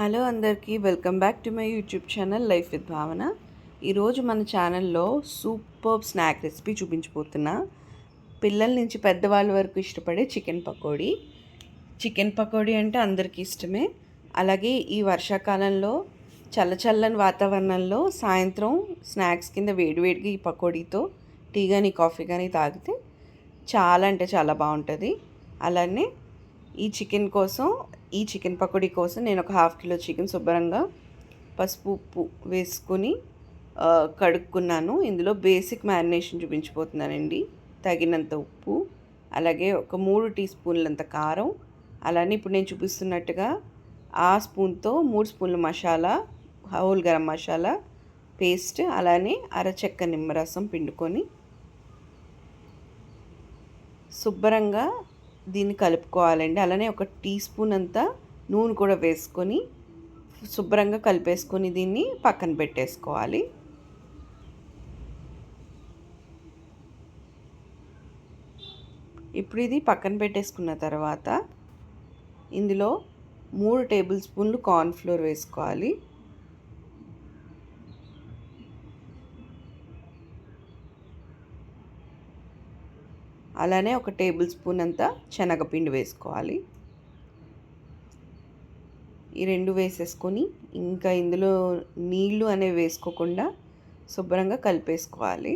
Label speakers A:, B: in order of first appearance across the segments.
A: Hello అందరికీ welcome back to my YouTube channel life with Bhavana. ఈరోజు మన ఛానల్లో సూపర్ స్నాక్ రెసిపీ చూపించబోతున్నా. పిల్లల నుంచి పెద్దవాళ్ళ వరకు ఇష్టపడే చికెన్ పకోడీ. చికెన్ పకోడీ అంటే అందరికీ ఇష్టమే. అలాగే ఈ వర్షాకాలంలో చల్ల చల్లని వాతావరణంలో సాయంత్రం స్నాక్స్ కింద వేడివేడిగా ఈ పకోడీతో టీ కానీ కాఫీ కానీ తాగితే చాలా అంటే చాలా బాగుంటుంది. అలానే ఈ చికెన్ కోసం ఈ చికెన్ పకోడీ కోసం నేను ఒక హాఫ్ కిలో చికెన్ శుభ్రంగా పసుపు ఉప్పు వేసుకొని కడుక్కున్నాను. ఇందులో బేసిక్ మ్యారినేషన్ చూపించిపోతున్నానండి. తగినంత ఉప్పు అలాగే ఒక మూడు టీ స్పూన్లంత కారం. అలానే ఇప్పుడు నేను చూపిస్తున్నట్టుగా ఆ స్పూన్తో మూడు స్పూన్ల మసాలా హోల్ గరం మసాలా పేస్ట్ అలానే అరచెక్క నిమ్మరసం పిండుకొని శుభ్రంగా దీన్ని కలుపుకోవాలండి. అలానే ఒక టీ స్పూన్ అంతా నూనె కూడా వేసుకొని శుభ్రంగా కలిపేసుకొని దీన్ని పక్కన పెట్టేసుకోవాలి. ఇప్పుడు ఇది పక్కన పెట్టేసుకున్న తర్వాత ఇందులో మూడు టేబుల్ స్పూన్లు కార్న్ఫ్లోర్ వేసుకోవాలి. అలానే ఒక టేబుల్ స్పూన్ అంతా శనగపిండి వేసుకోవాలి. ఈ రెండు వేసేసుకొని ఇంకా ఇందులో నీళ్ళు అనేవి వేసుకోకుండా శుభ్రంగా కలిపేసుకోవాలి.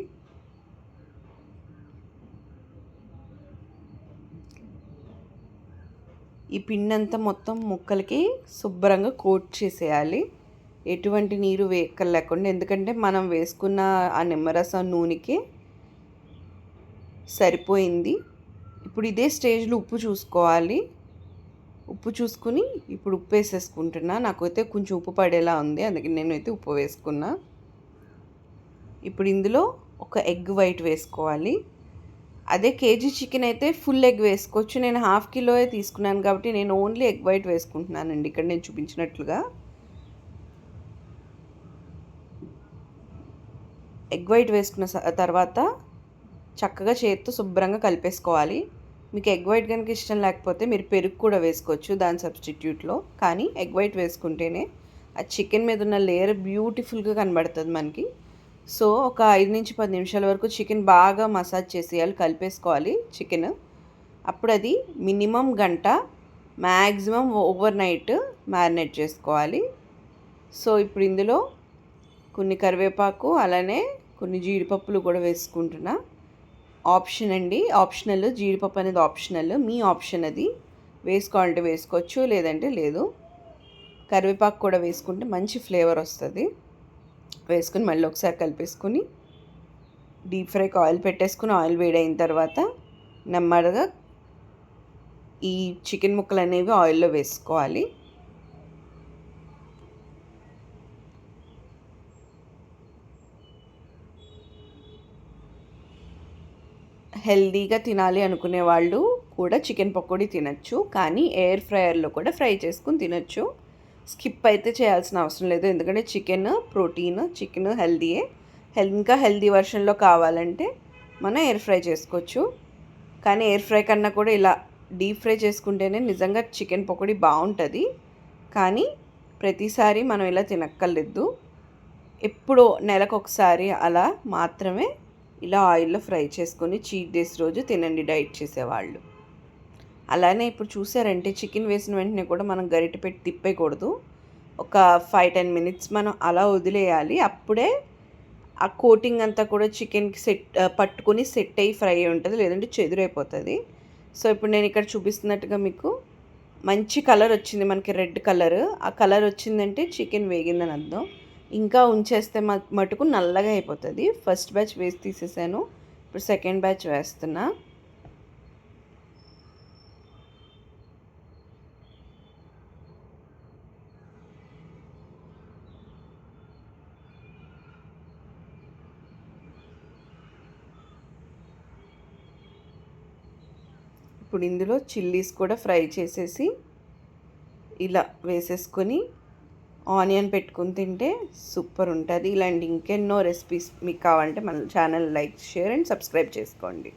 A: ఈ పిండి అంతా మొత్తం ముక్కలకి శుభ్రంగా కోట్ చేసేయాలి. ఎటువంటి నీరు వేయక్కర్లేకుండా ఎందుకంటే మనం వేసుకున్న ఆ నిమ్మరసం నూనెకి సరిపోయింది. ఇప్పుడు ఇదే స్టేజ్లో ఉప్పు చూసుకోవాలి. ఉప్పు చూసుకుని ఇప్పుడు ఉప్పు వేసేసుకుంటున్నా. నాకైతే కొంచెం ఉప్పు పడేలా ఉంది. అందుకే నేను అయితే ఉప్పు వేసుకున్నా. ఇప్పుడు ఇందులో ఒక ఎగ్ వైట్ వేసుకోవాలి. అదే కేజీ చికెన్ అయితే ఫుల్ ఎగ్ వేసుకోవచ్చు. నేను హాఫ్ కిలోయే తీసుకున్నాను కాబట్టి నేను ఓన్లీ ఎగ్ వైట్ వేసుకుంటున్నానండి. ఇక్కడ నేను చూపించినట్లుగా. ఎగ్ వైట్ వేసుకున్న తర్వాత చక్కగా చేతితో శుభ్రంగా కలిపేసుకోవాలి. మీకు ఎగ్ వైట్ కనుక ఇష్టం లేకపోతే మీరు పెరుగు కూడా వేసుకోవచ్చు దాని సబ్స్టిట్యూట్లో. కానీ ఎగ్ వైట్ వేసుకుంటేనే ఆ చికెన్ మీద ఉన్న లేయర్ బ్యూటిఫుల్గా కనబడుతుంది మనకి. సో ఒక ఐదు నుంచి పది నిమిషాల వరకు చికెన్ బాగా మసాజ్ చేసేయాలి కలిపేసుకోవాలి చికెన్. అప్పుడు అది మినిమం గంట మ్యాక్సిమం ఓవర్ నైట్ మ్యారినేట్ చేసుకోవాలి. సో ఇప్పుడు ఇందులో కొన్ని కరివేపాకు అలానే కొన్ని జీడిపప్పులు కూడా వేసుకుంటున్నా. ఆప్షన్ అండి. ఆప్షనల్ జీడిపప్పు అనేది ఆప్షనల్. మీ ఆప్షన్ అది. వేసుకోవాలంటే వేసుకోవచ్చు లేదంటే లేదు. కరివేపాకు కూడా వేసుకుంటే మంచి ఫ్లేవర్ వస్తుంది. వేసుకుని మళ్ళీ ఒకసారి కలిపేసుకుని డీప్ ఫ్రైకి ఆయిల్ పెట్టేసుకుని ఆయిల్ వేడైన తర్వాత నెమ్మదిగా ఈ చికెన్ ముక్కలు అనేవి ఆయిల్లో వేసుకోవాలి. హెల్దీగా తినాలి అనుకునే వాళ్ళు కూడా చికెన్ పకోడీ తినచ్చు కానీ ఎయిర్ ఫ్రైయర్లో కూడా ఫ్రై చేసుకుని తినచ్చు. స్కిప్ అయితే చేయాల్సిన అవసరం లేదు ఎందుకంటే చికెన్ ప్రోటీన్ చికెన్ హెల్దీయే. హెల్ ఇంకా హెల్దీ వర్షన్లో కావాలంటే మనం ఎయిర్ ఫ్రై చేసుకోవచ్చు. కానీ ఎయిర్ ఫ్రై కన్నా కూడా ఇలా డీప్ ఫ్రై చేసుకుంటేనే నిజంగా చికెన్ పకోడీ బాగుంటుంది. కానీ ప్రతిసారి మనం ఇలా తినక్కర్లేదు. ఎప్పుడో నెలకు ఒకసారి అలా మాత్రమే ఇలా ఆయిల్లో ఫ్రై చేసుకొని చీట్ డేస్ రోజు తినండి డైట్ చేసేవాళ్ళు. అలానే ఇప్పుడు చూసారంటే చికెన్ వేసిన వెంటనే కూడా మనం గరిటె పెట్టి తిప్పేయకూడదు. ఒక ఫైవ్ టెన్ మినిట్స్ మనం అలా వదిలేయాలి. అప్పుడే ఆ కోటింగ్ అంతా కూడా చికెన్కి సెట్ పట్టుకొని సెట్ అయ్యి ఫ్రై ఉంటుంది లేదంటే చెదురైపోతుంది. సో ఇప్పుడు నేను ఇక్కడ చూపిస్తున్నట్టుగా మీకు మంచి కలర్ వచ్చింది మనకి రెడ్ కలర్. ఆ కలర్ వచ్చిందంటే చికెన్ వేగిందని అర్థం. ఇంకా ఉంచేస్తే మటుకు నల్లగా అయిపోతుంది. ఫస్ట్ బ్యాచ్ వేసి తీసేసాను. ఇప్పుడు సెకండ్ బ్యాచ్ వేస్తున్నా. ఇప్పుడు ఇందులో చిల్లీస్ కూడా ఫ్రై చేసేసి ఇలా వేసేసుకొని ఆనియన్ పెట్టుకుని తింటే సూపర్ ఉంటుంది. ఇలాంటి ఇంకెన్నో రెసిపీస్ మీకు కావాలంటే మన channel like share and subscribe చేసుకోండి.